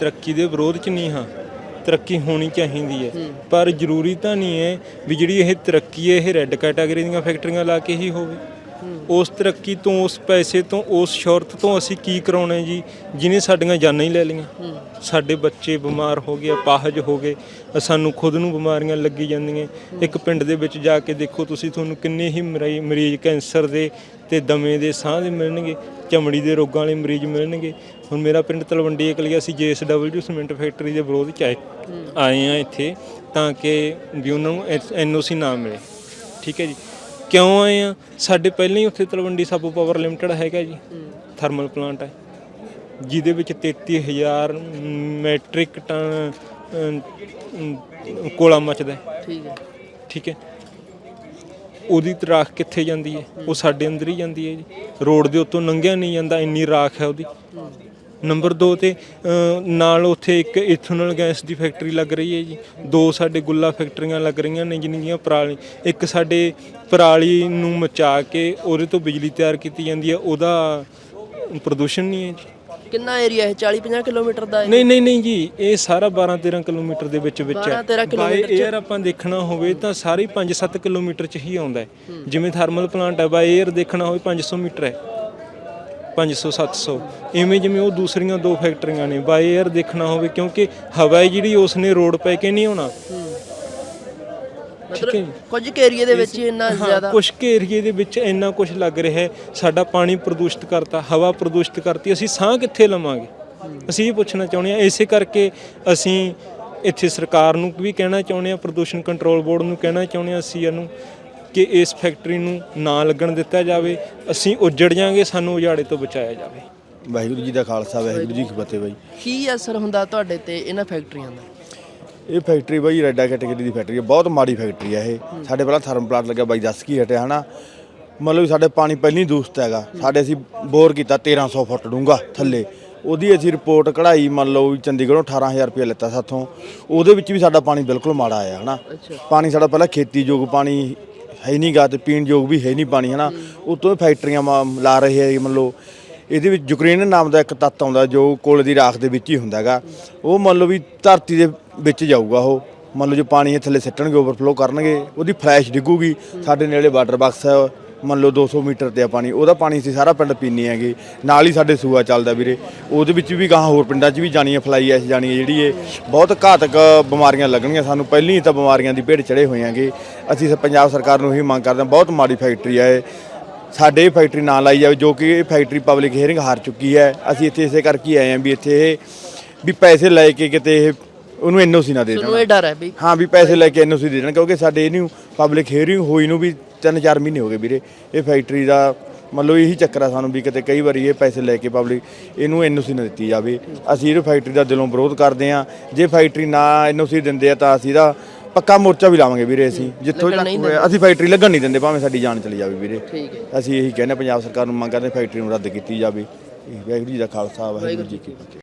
ਤਰੱਕੀ ਦੇ ਵਿਰੋਧ 'ਚ ਨਹੀਂ ਹਾਂ। ਤਰੱਕੀ ਹੋਣੀ ਚਾਹੀਦੀ ਹੈ। ਪਰ ਜ਼ਰੂਰੀ ਤਾਂ ਨਹੀਂ ਹੈ ਵੀ ਜਿਹੜੀ ਇਹ ਤਰੱਕੀ ਹੈ ਇਹ ਰੈੱਡ ਕੈਟਾਗਰੀ ਦੀਆਂ ਫੈਕਟਰੀਆਂ ਲਾ ਕੇ ਹੀ ਹੋਵੇ। ਉਸ ਤਰੱਕੀ ਤੋਂ ਉਸ ਪੈਸੇ ਤੋਂ ਉਸ ਸ਼ੌਹਰਤ ਤੋਂ ਅਸੀਂ ਕੀ ਕਰਾਉਣਾ ਜੀ? ਜਿਹਨੇ ਸਾਡੀਆਂ ਜਾਨਾਂ ਹੀ ਲੈ ਲਈਆਂ। ਸਾਡੇ ਬੱਚੇ ਬਿਮਾਰ ਹੋ ਗਏ ਅਪਾਹਜ ਹੋ ਗਏ ਸਾਨੂੰ ਖੁਦ ਨੂੰ ਬਿਮਾਰੀਆਂ ਲੱਗੀ ਜਾਂਦੀਆਂ। ਇੱਕ ਪਿੰਡ ਦੇ ਵਿੱਚ ਜਾ ਕੇ ਦੇਖੋ ਤੁਸੀਂ ਤੁਹਾਨੂੰ ਕਿੰਨੇ ਹੀ ਮਰੀ- ਮਰੀਜ਼ ਕੈਂਸਰ ਦੇ ਤੇ ਦਮੇ ਦੇ ਸਾਹ ਦੇ ਮਿਲਣਗੇ ਚਮੜੀ ਦੇ ਰੋਗਾਂ ਵਾਲੇ ਮਰੀਜ਼ ਮਿਲਣਗੇ। ਹੁਣ ਮੇਰਾ ਪਿੰਡ ਤਲਵੰਡੀ ਇਕਲੀਆ ਸੀ ਜੀਐਸਡਬਲਯੂ ਸੀਮੈਂਟ ਫੈਕਟਰੀ ਦੇ ਵਿਰੋਧ ਚ ਆਏ। ਆਏ ਆ ਇੱਥੇ ਤਾਂ ਕਿ ਵੀ ਉਹਨਾਂ ਨੂੰ ਐਨਓਸੀ ਨਾ ਮਿਲੇ। ਠੀਕ ਹੈ ਜੀ। ਕਿਉਂ ਆਏ ਆ? ਸਾਡੇ ਪਹਿਲਾਂ ਹੀ ਉੱਥੇ ਤਲਵੰਡੀ ਸਾਬੋ ਪਾਵਰ ਲਿਮਟਿਡ ਹੈਗਾ ਜੀ। ਥਰਮਲ ਪਲਾਂਟ ਹੈ। ਜਿਹਦੇ ਵਿੱਚ 33000 ਮੈਟ੍ਰਿਕ ਟਨ ਕੋਲਾ ਮੱਚਦਾ ਹੈ। ਠੀਕ ਹੈ। ਠੀਕ ਹੈ। ਉਹਦੀ ਰਾਖ ਕਿੱਥੇ ਜਾਂਦੀ ਹੈ? ਉਹ ਸਾਡੇ ਅੰਦਰ ਹੀ ਜਾਂਦੀ ਹੈ ਜੀ। ਰੋਡ ਦੇ ਉੱਤੋਂ ਲੰਘਿਆ ਨਹੀਂ ਜਾਂਦਾ ਇੰਨੀ ਰਾਖ ਹੈ ਉਹਦੀ। ਨੰਬਰ 2 ਤੇ ਨਾਲ ਉੱਥੇ ਇੱਕ ਇਥਨੋਲ ਗੈਸ ਦੀ ਫੈਕਟਰੀ ਲੱਗ ਰਹੀ ਹੈ ਜੀ। ਦੋ ਸਾਡੇ ਗੁੱਲਾ ਫੈਕਟਰੀਆਂ ਲੱਗ ਰਹੀਆਂ ਨੇ ਜਿਨ੍ਹਾਂ ਪਰਾਲੀ ਇੱਕ ਸਾਡੇ ਪਰਾਲੀ ਨੂੰ ਮਚਾ ਕੇ ਉਹਦੇ ਤੋਂ ਬਿਜਲੀ ਤਿਆਰ ਕੀਤੀ ਜਾਂਦੀ ਹੈ ਉਹਦਾ ਪ੍ਰਦੂਸ਼ਣ ਨਹੀਂ ਹੈ ਜੀ। ਕਿੰਨਾ ਏਰੀਆ ਹੈ 40 50 ਕਿਲੋਮੀਟਰ ਦਾ ਨਹੀਂ ਨਹੀਂ ਨਹੀਂ ਜੀ ਇਹ ਸਾਰਾ 12 13 ਕਿਲੋਮੀਟਰ ਦੇ ਵਿੱਚ ਵਿੱਚ ਹੈ। 12 13 ਬਾਈ 에ਅਰ ਆਪਾਂ ਦੇਖਣਾ ਹੋਵੇ ਤਾਂ ਸਾਰੇ 5-7 ਕਿਲੋਮੀਟਰ ਚ ਹੀ ਆਉਂਦਾ ਹੈ। ਜਿਵੇਂ ਥਰਮਲ ਪਲਾਂਟ ਹੈ ਬਾਈ 에ਅਰ ਦੇਖਣਾ ਹੋਵੇ 500 ਮੀਟਰ ਹੈ। 500 700 ਇਵੇਂ ਜਿਵੇਂ ਉਹ ਦੂਸਰੀਆਂ ਦੋ ਫੈਕਟਰੀਆਂ ਨੇ। ਬਾਈ 에ਅਰ ਦੇਖਣਾ ਹੋਵੇ ਕਿਉਂਕਿ ਹਵਾ ਹੈ ਜਿਹੜੀ ਉਸ ਨੇ ਰੋਡ ਪੈ ਕੇ ਨਹੀਂ ਆਉਣਾ। ਠੀਕ ਹੈ ਜੀ। ਕੁਝ ਕੁ ਏਰੀਏ ਦੇ ਵਿੱਚ ਹੀ ਇੰਨਾ ਜ਼ਿਆਦਾ ਕੁਝ ਕੇ ਏਰੀਏ ਦੇ ਵਿੱਚ ਇੰਨਾ ਕੁਝ ਲੱਗ ਰਿਹਾ ਹੈ। ਸਾਡਾ ਪਾਣੀ ਪ੍ਰਦੂਸ਼ਿਤ ਕਰਤਾ ਹਵਾ ਪ੍ਰਦੂਸ਼ਿਤ ਕਰਤੀ। ਅਸੀਂ ਸਾਹ ਕਿੱਥੇ ਲਵਾਂਗੇ? ਅਸੀਂ ਇਹ ਪੁੱਛਣਾ ਚਾਹੁੰਦੇ ਹਾਂ। ਇਸੇ ਕਰਕੇ ਅਸੀਂ ਇੱਥੇ ਸਰਕਾਰ ਨੂੰ ਵੀ ਕਹਿਣਾ ਚਾਹੁੰਦੇ ਹਾਂ ਪ੍ਰਦੂਸ਼ਣ ਕੰਟਰੋਲ ਬੋਰਡ ਨੂੰ ਕਹਿਣਾ ਚਾਹੁੰਦੇ ਹਾਂ ਅਸੀਂ ਇਹਨੂੰ ਕਿ ਇਸ ਫੈਕਟਰੀ ਨੂੰ ਨਾ ਲੱਗਣ ਦਿੱਤਾ ਜਾਵੇ ਅਸੀਂ ਉੱਜੜ ਜਾਾਂਗੇ ਸਾਨੂੰ ਉਜਾੜੇ ਤੋਂ ਬਚਾਇਆ ਜਾਵੇ। ਵਾਹਿਗੁਰੂ ਜੀ ਦਾ ਖਾਲਸਾ ਵਾਹਿਗੁਰੂ ਜੀ ਕੀ ਫਤਿਹ ਬਾਈ। ਕੀ ਅਸਰ ਹੁੰਦਾ ਤੁਹਾਡੇ ਤੇ ਇਹਨਾਂ ਫੈਕਟਰੀਆਂ ਦਾ? ਇਹ ਫੈਕਟਰੀ ਬਾਈ ਰੈਡਾ ਕੈਟਾਗਰੀ ਦੀ ਫੈਕਟਰੀ ਹੈ ਬਹੁਤ ਮਾੜੀ ਫੈਕਟਰੀ ਹੈ ਇਹ। ਸਾਡੇ ਪਹਿਲਾਂ ਥਰਮ ਪਲਾਂਟ ਲੱਗਿਆ ਬਾਈ ਦੱਸ ਕੀ ਹਟਿਆ ਹਨਾ? ਮਤਲਬ ਸਾਡੇ ਪਾਣੀ ਪਹਿਲੀ ਦੂਸਤ ਹੈਗਾ। ਸਾਡੇ ਅਸੀਂ ਬੋਰ ਕੀਤਾ 1300 ਫੁੱਟ ਡੂੰਘਾ ਥੱਲੇ। ਉਹਦੀ ਅਸੀਂ ਰਿਪੋਰਟ ਕਢਾਈ ਮੰਨ ਲਓ ਵੀ ਚੰਡੀਗੜ੍ਹੋਂ 18000 ਰੁਪਏ ਲਿੱਤਾ ਸਾਥੋਂ। ਉਹਦੇ ਵਿੱਚ ਵੀ ਸਾਡਾ ਪਾਣੀ ਬਿਲਕੁਲ ਮਾੜਾ ਆਇਆ ਹਨਾ? ਪਾਣੀ ਸਾਡਾ ਪਹਿਲਾਂ ਖੇਤੀ ਯੋਗ ਪਾਣੀ ਹੈ ਹੀ ਨਹੀਂਗਾ ਤੇ ਪੀਣ ਯੋਗ ਵੀ ਹੈ ਨਹੀਂ ਪਾਣੀ ਹਨਾ? ਉਤੋਂ ਫੈਕਟਰੀਆਂ ਮਾ- ਲਾ ਰਹੇ ਹੈ ਮੰਨ ਲਓ ਇਹਦੇ ਵਿੱਚ ਯੂਕਰੇਨ ਨਾਮ ਦਾ ਇੱਕ ਤੱਤ ਆਉਂਦਾ ਜੋ ਕੋਲੇ ਦੀ ਰਾਖ ਦੇ ਵਿੱਚ ਹੀ ਹੁੰਦਾ ਹੈਗਾ। ਉਹ ਮੰਨ ਲਓ ਵੀ ਧਰਤੀ ਦੇ ਵਿੱਚ ਜਾਊਗਾ ਉਹ। ਮੰਨ ਲਓ ਜੋ ਪਾਣੀ ਇਹ ਥੱਲੇ ਸਿੱਟਣਗੇ ਓਵਰਫਲੋ ਕਰਨਗੇ ਉਹਦੀ ਫਲੈਸ਼ ਡਿੱਗੂਗੀ। ਸਾਡੇ ਨੇੜੇ ਵਾਟਰ ਬਾਕਸ ਹੈ ਮੰਨ ਲਓ 200 ਮੀਟਰ ਤੇ ਆ ਪਾਣੀ ਉਹਦਾ ਪਾਣੀ ਅਸੀਂ ਸਾਰਾ ਪਿੰਡ ਪੀਂਦੇ ਹੈਗੇ। ਨਾਲ ਹੀ ਸਾਡੇ ਸੂਆ ਚੱਲਦਾ ਵੀਰੇ। ਉਹਦੇ ਵਿੱਚ ਵੀ ਗਾਹਾਂ ਹੋਰ ਪਿੰਡਾਂ 'ਚ ਵੀ ਜਾਣੀ ਹੈ ਫਲਾਈ ਐਸ ਜਾਣੀ ਹੈ ਜਿਹੜੀ ਇਹ ਬਹੁਤ ਘਾਤਕ ਬਿਮਾਰੀਆਂ ਲੱਗਣਗੀਆਂ ਸਾਨੂੰ। ਪਹਿਲਾਂ ਹੀ ਤਾਂ ਬਿਮਾਰੀਆਂ ਦੀ ਭੇਟ ਚੜੇ ਹੋਏ ਹੈਗੇ। ਅਸੀਂ ਪੰਜਾਬ ਸਰਕਾਰ ਨੂੰ ਇਹੀ ਮੰਗ ਕਰਦੇ ਹਾਂ ਬਹੁਤ ਮਾੜੀ ਫੈਕਟਰੀ ਹੈ ਇਹ। ਸਾਡੇ ਇਹ ਫੈਕਟਰੀ ਨਾ ਲਾਈ ਜਾਵੇ ਜੋ ਕਿ ਇਹ ਫੈਕਟਰੀ ਪਬਲਿਕ ਹੀਅਰਿੰਗ ਹਾਰ ਚੁੱਕੀ ਹੈ। ਅਸੀਂ ਇੱਥੇ ਇਸੇ ਕਰਕੇ ਆਏ ਹਾਂ ਵੀ ਇੱਥੇ ਇਹ ਵੀ ਪੈਸੇ ਲੈ ਕੇ ਕਿਤੇ ਇਹ ਉਹਨੂੰ ਐਨਓਸੀ ਨਾ ਦੇ ਦੇਣ। ਤੁਹਾਨੂੰ ਇਹ ਡਰ ਹੈ ਵੀ। ਹਾਂ ਵੀ ਪੈਸੇ ਲੈ ਕੇ ਐਨਓਸੀ ਦੇ ਦੇਣ ਕਿਉਂਕਿ ਸਾਡੇ ਇਹਨੂੰ ਪਬਲਿਕ ਹੀਅਰਿੰਗ ਹੋਈ ਨੂੰ ਵੀ 3-4 ਮਹੀਨੇ ਹੋ ਗਏ ਵੀਰੇ। ਇਹ ਫੈਕਟਰੀ ਦਾ ਮਤਲਬ ਇਹੀ ਚੱਕਰ ਆ ਸਾਨੂੰ ਵੀ ਕਿਤੇ ਕਈ ਵਾਰੀ ਇਹ ਪੈਸੇ ਲੈ ਕੇ ਪਬਲਿਕ ਇਹਨੂੰ ਐਨਓਸੀ ਨਾ ਦਿੱਤੀ ਜਾਵੇ। ਅਸੀਂ ਇਹ ਫੈਕਟਰੀ ਦਾ ਦਿਲੋਂ ਵਿਰੋਧ ਕਰਦੇ ਹਾਂ। ਜੇ ਫੈਕਟਰੀ ਨਾ ਐਨਓਸੀ ਦਿੰਦੇ ਆ ਤਾਂ ਅਸੀਂ ਇਹਦਾ ਪੱਕਾ ਮੋਰਚਾ ਵੀ ਲਾਵਾਂਗੇ ਵੀਰੇ ਅਸੀਂ। ਜਿੱਥੋਂ ਤੱਕ ਹੋਇਆ ਅਸੀਂ ਫੈਕਟਰੀ ਲੱਗਣ ਨਹੀਂ ਦਿੰਦੇ ਭਾਵੇਂ ਸਾਡੀ ਜਾਨ ਚਲੀ ਜਾਵੇ ਵੀਰੇ। ਅਸੀਂ ਇਹੀ ਕਹਿੰਦੇ ਪੰਜਾਬ ਸਰਕਾਰ ਨੂੰ ਮੰਗ ਕਰਦੇ ਫੈਕਟਰੀ ਨੂੰ ਰੱਦ ਕੀਤੀ ਜਾਵੇ। ਵਾਹਿਗੁਰੂ ਜੀ ਦਾ ਖਾਲਸਾ ਵਾਹਿਗੁਰੂ ਜੀ ਕੀ ਫਤਿਹ।